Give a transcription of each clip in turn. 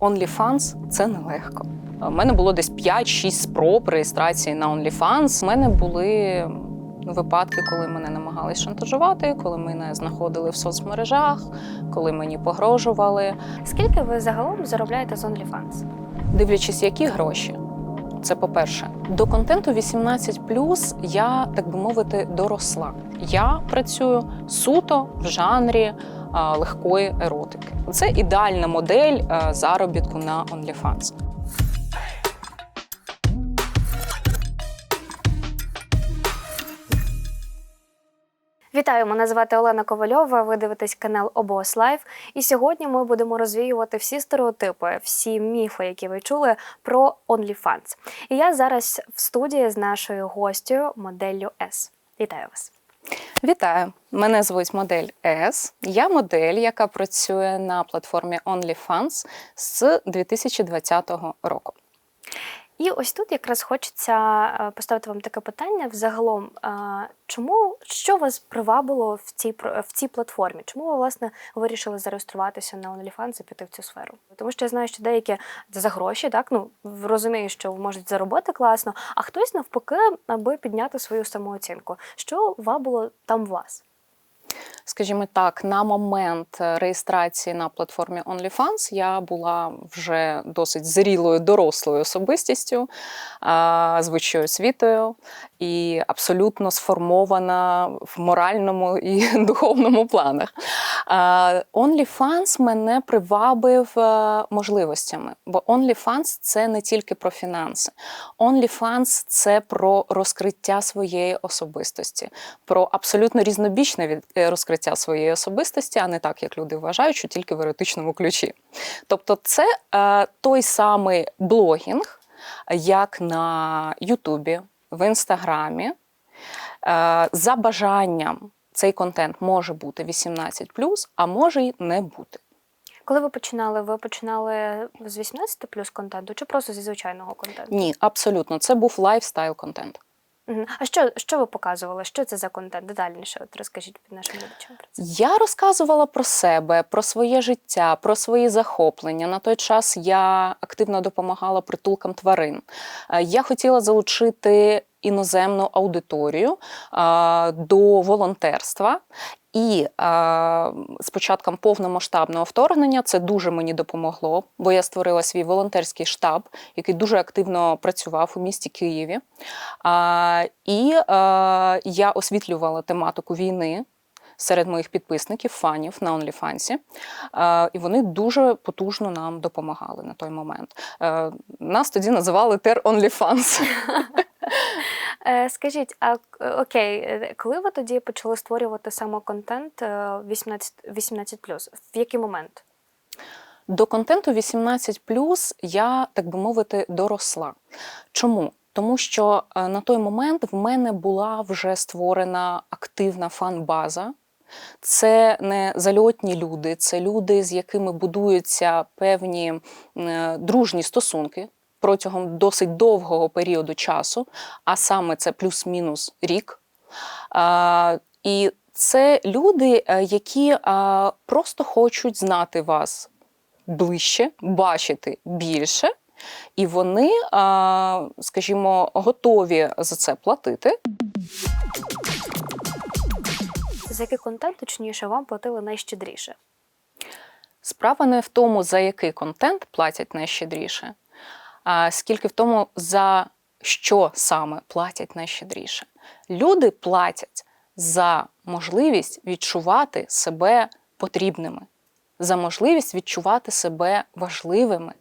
OnlyFans – це нелегко. У мене було десь 5-6 спроб реєстрації на OnlyFans. У мене були випадки, коли мене намагались шантажувати, коли мене знаходили в соцмережах, коли мені погрожували, Скільки ви загалом заробляєте з OnlyFans? дивлячись, які гроші. Це по-перше, до контенту 18+, я, так би мовити, доросла. Я працюю суто в жанрі а, легкої еротики. Це ідеальна модель а, заробітку на OnlyFans. Вітаю, мене звати Олена Ковальова. Ви дивитесь канал Обос Лайф. І сьогодні ми будемо розвіювати всі стереотипи, всі міфи, які ви чули про OnlyFans. І я зараз в студії з нашою гостю, моделлю S. Вітаю вас. Вітаю! Мене звуть модель С. Я модель, яка працює на платформі OnlyFans з 2020 року. І ось тут якраз хочеться е, поставити вам таке питання взагалом. е, Чому що вас привабило в цій в цій платформі? Чому ви власне вирішили зареєструватися на OnlyFans і піти в цю сферу? Тому що я знаю, що деякі за гроші, так ну розумію, що можуть заробити класно, а хтось навпаки, аби підняти свою самооцінку. Що вабило там вас? Скажімо так, на момент е, реєстрації на платформі OnlyFans я була вже досить зрілою дорослою особистістю, з вищою освітою і абсолютно сформована в моральному і духовному планах. OnlyFans мене привабив е, можливостями, бо OnlyFans – це не тільки про фінанси. OnlyFans – це про розкриття своєї особистості, про абсолютно різнобічне від- розкриття своєї особистості, а не так, як люди вважають, що тільки в еротичному ключі. Тобто, це е, той самий блогінг, як на Ютубі, в Інстаграмі. Е, за бажанням цей контент може бути 18 а може й не бути. Коли ви починали? Ви починали з 18 плюс контенту чи просто зі звичайного контенту? Ні, абсолютно, це був лайфстайл контент. А що, що ви показували? Що це за контент? Детальніше от розкажіть під нашим глядачам про це. Я розказувала про себе, про своє життя, про свої захоплення. На той час я активно допомагала притулкам тварин. Е, Я хотіла залучити іноземну аудиторію е, до волонтерства. І е, з початком повномасштабного вторгнення це дуже мені допомогло, бо я створила свій волонтерський штаб, який дуже активно працював у місті Києві. А, і е, я освітлювала тематику війни серед моїх підписників, фанів на OnlyFans. Е, і вони дуже потужно нам допомагали на той момент. Е, нас тоді називали Тер OnlyFans. Е, скажіть, а е, окей, е, коли ви тоді почали створювати саме контент е, 18, 18+, в який момент? До контенту 18 я, так би мовити, доросла. Чому? Тому що на той момент в мене була вже створена активна фан-база. Це не зальотні люди, це люди, з якими будуються певні дружні стосунки протягом досить довгого періоду часу, а саме це плюс-мінус рік. А, І це люди, е, які а, просто хочуть знати вас ближче, бачити більше, і вони, а, скажімо, готові за це платити. За який контент, точніше, вам платили найщедріше? Справа не в тому, за який контент платять найщедріше, скільки в тому, за що саме платять найщедріше. Люди платять за можливість відчувати себе потрібними, за можливість відчувати себе важливими,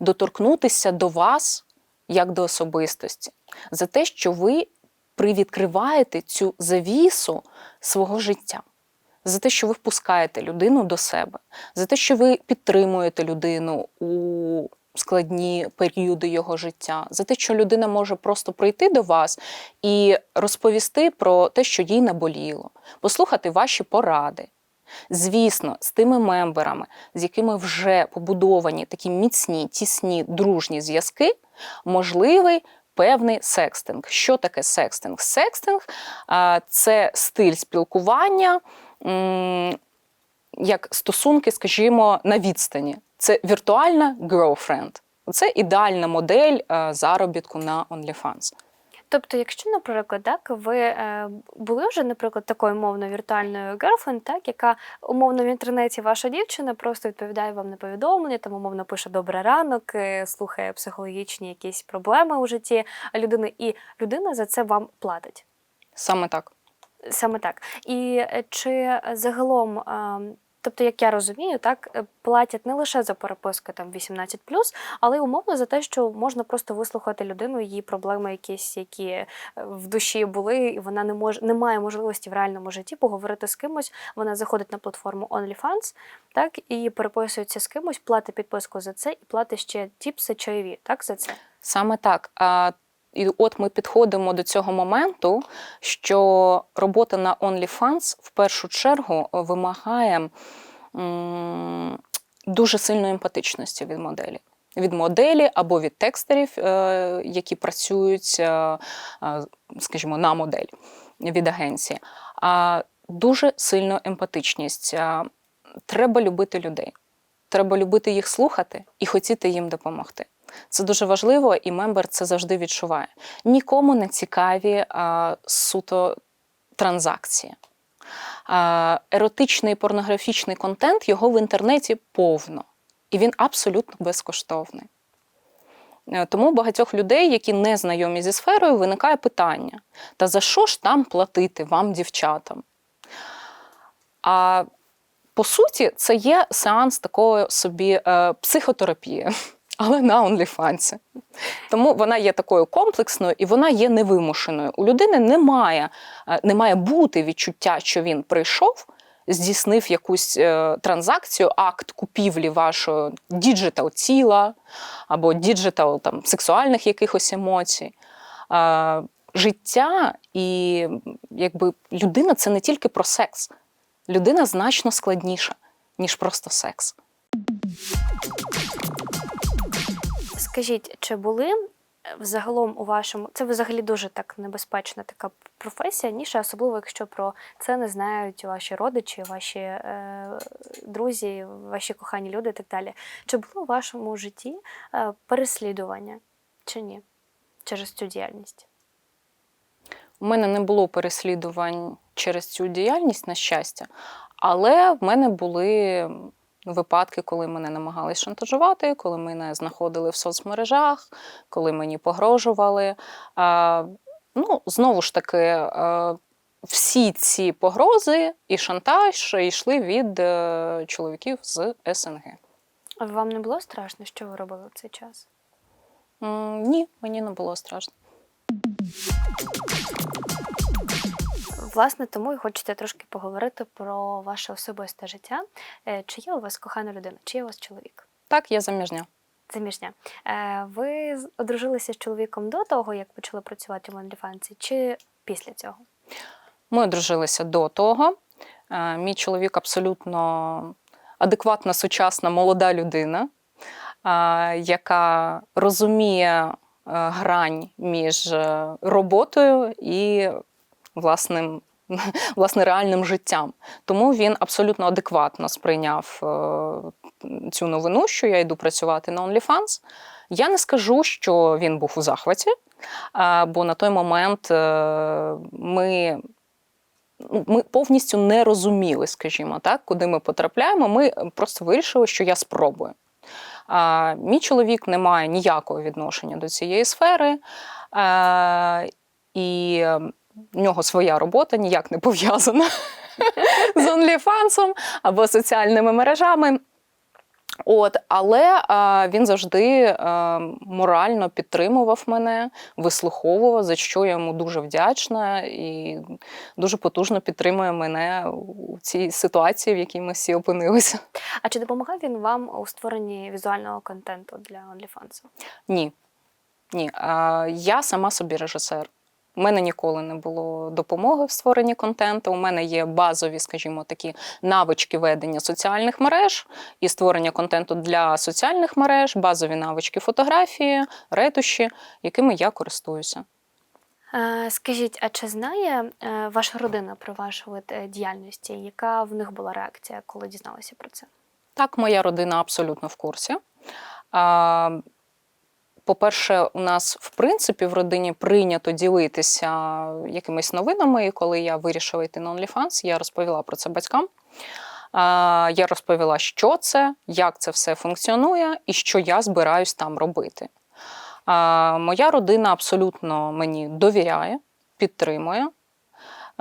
доторкнутися до вас як до особистості, за те, що ви привідкриваєте цю завісу свого життя за те, що ви впускаєте людину до себе, за те, що ви підтримуєте людину у складні періоди його життя, за те, що людина може просто прийти до вас і розповісти про те, що їй наболіло, послухати ваші поради. Звісно, з тими мемберами, з якими вже побудовані такі міцні, тісні, дружні зв'язки, можливий певний секстинг. Що таке секстинг? Секстинг це стиль спілкування, як стосунки, скажімо, на відстані. Це віртуальна girlfriend. Це ідеальна модель е, заробітку на OnlyFans. Тобто, якщо, наприклад, так, ви е, були вже, наприклад, такою умовно віртуальною girlfriend, так, яка умовно в інтернеті ваша дівчина просто відповідає вам на повідомлення, там умовно пише добрий ранок, е, слухає психологічні якісь проблеми у житті людини, і людина за це вам платить. Саме так. Саме так. І чи загалом, тобто, як я розумію, так е, платять не лише за переписку там 18+, але й умовно за те, що можна просто вислухати людину, її проблеми, якісь, які е, в душі були, і вона не може не має можливості в реальному житті поговорити з кимось. Вона заходить на платформу OnlyFans, так і переписується з кимось, платить підписку за це і платить ще тіпси чайові, так за це. Саме так. А, і от ми підходимо до цього моменту, що робота на OnlyFans в першу чергу вимагає м, дуже сильної емпатичності від моделі. Від моделі або від текстерів, е, які працюють, е, е, скажімо, на модель від агенції. А дуже сильна емпатичність. Треба любити людей. Треба любити їх слухати і хотіти їм допомогти. Це дуже важливо, і мембер це завжди відчуває. Нікому не цікаві а, суто транзакції. А, еротичний порнографічний контент його в інтернеті повно, і він абсолютно безкоштовний. Е, Тому у багатьох людей, які не знайомі зі сферою, виникає питання: та за що ж там платити вам, дівчатам? А по суті, це є сеанс такої собі е, психотерапії, але на OnlyFans. Тому вона є такою комплексною і вона є невимушеною. У людини немає, е, не має бути відчуття, що він прийшов, здійснив якусь е, транзакцію, акт купівлі вашого діджитал тіла або діджитал там, сексуальних якихось емоцій. Е, життя і якби людина це не тільки про секс. Людина значно складніша, ніж просто секс. Скажіть, чи були е, взагалом у вашому це взагалі дуже так небезпечна така професія, ніша, особливо якщо про це не знають ваші родичі, ваші е, друзі, ваші кохані люди і так далі. Чи було у вашому житті е, переслідування чи ні через цю діяльність? У мене не було переслідувань через цю діяльність, на щастя, але в мене були випадки, коли мене намагались шантажувати, коли мене знаходили в соцмережах, коли мені погрожували. А, ну, знову ж таки, е, всі ці погрози і шантаж йшли від е, чоловіків з СНГ. А Вам не було страшно, що ви робили в цей час? Ні, мені не було страшно. Власне, тому і хочете трошки поговорити про ваше особисте життя. Е, Чи є у вас кохана людина, чи є у вас чоловік? Так, я заміжня. Заміжня. Е, Ви одружилися з чоловіком до того, як почали працювати в OnlyFans, чи після цього? Ми одружилися до того. Е, Мій чоловік абсолютно адекватна, сучасна, молода людина, яка розуміє грань між роботою і власним, власне реальним життям. Тому він абсолютно адекватно сприйняв е, цю новину, що я йду працювати на OnlyFans. Я не скажу, що він був у захваті, е, бо на той момент е, ми ну, ми повністю не розуміли, скажімо так, куди ми потрапляємо. Ми просто вирішили, що я спробую. А, мій чоловік не має ніякого відношення до цієї сфери, а, і в нього своя робота ніяк не пов'язана з OnlyFans або соціальними мережами. От, але а, він завжди а, морально підтримував мене, вислуховував, за що я йому дуже вдячна і дуже потужно підтримує мене у цій ситуації, в якій ми всі опинилися. А чи допомагав він вам у створенні візуального контенту для OnlyFans? Ні. Ні. А, я сама собі режисер. У мене ніколи не було допомоги в створенні контенту. У мене є базові, скажімо, такі навички ведення соціальних мереж і створення контенту для соціальних мереж, базові навички фотографії, ретуші, якими я користуюся. Скажіть, а чи знає е, ваша родина про ваш вид е, діяльності? Яка в них була реакція, коли дізналися про це? Так, моя родина абсолютно в курсі. По-перше, у нас в принципі в родині прийнято ділитися якимись новинами. І коли я вирішила йти на OnlyFans, я розповіла про це батькам. Я розповіла, що це, як це все функціонує і що я збираюсь там робити. Моя родина абсолютно мені довіряє, підтримує,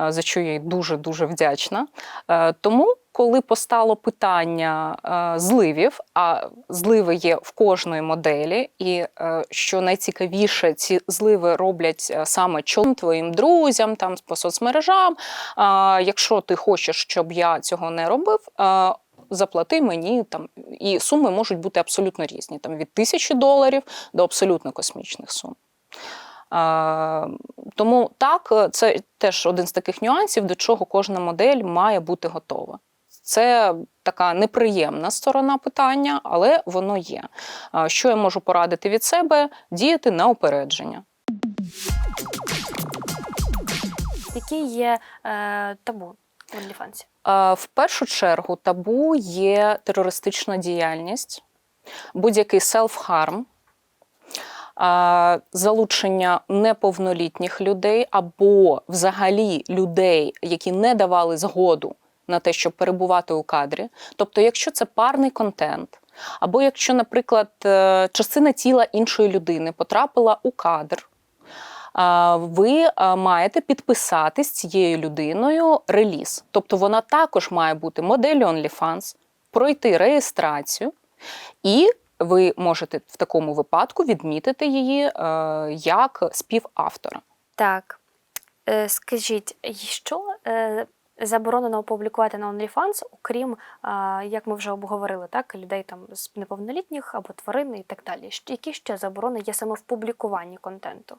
за що я їй дуже дуже вдячна. Е, Тому, коли постало питання е, зливів, а зливи є в кожної моделі, і е, що найцікавіше, ці зливи роблять е, саме чоловікам, твоїм друзям, там по соцмережам. Е, Якщо ти хочеш, щоб я цього не робив. е, Заплати мені там, і суми можуть бути абсолютно різні, там від тисячі доларів до абсолютно космічних сум. Е, тому так, це теж один з таких нюансів, до чого кожна модель має бути готова. Це така неприємна сторона питання, але воно є. Е, Що я можу порадити від себе? Діяти на упередження. Які є е, табу в OnlyFans? Е, В першу чергу табу є терористична діяльність, будь-який селф-харм, е, залучення неповнолітніх людей або взагалі людей, які не давали згоду на те, щоб перебувати у кадрі. Тобто, якщо це парний контент, або якщо, наприклад, е, частина тіла іншої людини потрапила у кадр. Ви маєте підписати з цією людиною реліз. Тобто вона також має бути моделлю OnlyFans, пройти реєстрацію, і ви можете в такому випадку відмітити її е, як співавтора. Так. Е, скажіть, що е, заборонено опублікувати на OnlyFans, окрім, як ми вже обговорили, так, людей там з неповнолітніх або тварин і так далі? Які ще заборони є саме в публікуванні контенту?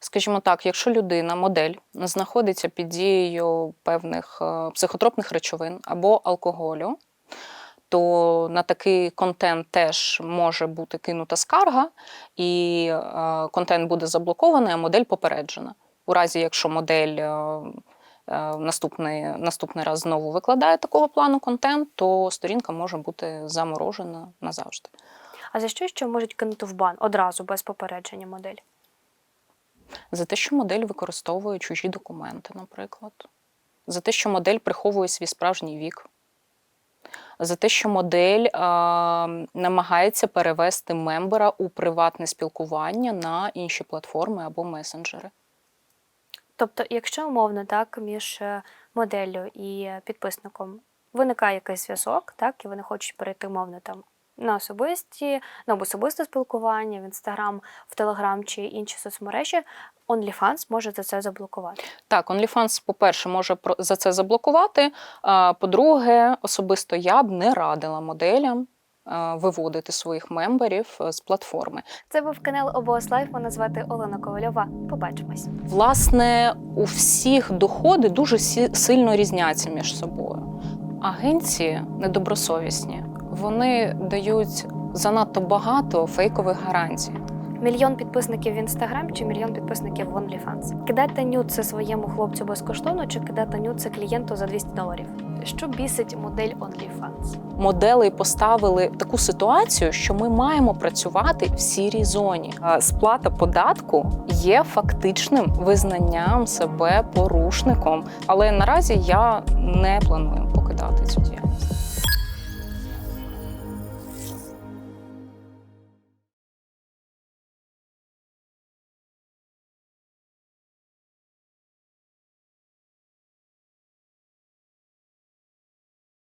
Скажімо так, якщо людина, модель, знаходиться під дією певних психотропних речовин або алкоголю, то на такий контент теж може бути кинута скарга, і е, контент буде заблокований, а модель попереджена. У разі, якщо модель е, е, наступний, наступний раз знову викладає такого плану контент, то сторінка може бути заморожена назавжди. А за що ще можуть кинути в бан одразу без попередження модель? За те, що модель використовує чужі документи, наприклад. За те, що модель приховує свій справжній вік. За те, що модель е, намагається перевести мембера у приватне спілкування на інші платформи або месенджери. Тобто, якщо умовно так між е, моделлю і е, підписником виникає якийсь зв'язок, так, і вони хочуть перейти умовно там на особисті, на особисте спілкування в інстаграм, в телеграм чи інші соцмережі, OnlyFans може за це заблокувати. Так, OnlyFans, по-перше, може за це заблокувати. По-друге, особисто я б не радила моделям виводити своїх мемберів е, з платформи. Це був канал Обос Лайф. Мене звати Олена Ковальова. Побачимось. Власне, у всіх доходи дуже сильно різняться між собою. Агенції недобросовісні, вони дають занадто багато фейкових гарантій. Мільйон підписників в інстаграм чи мільйон підписників в OnlyFans. Кидати нюци своєму хлопцю безкоштовно чи кидати нюци клієнту за 200 доларів. Що бісить модель OnlyFans? Модели поставили таку ситуацію, що ми маємо працювати в сірій зоні. Сплата податку є фактичним визнанням себе порушником, але наразі я не планую покидати цю діяльність.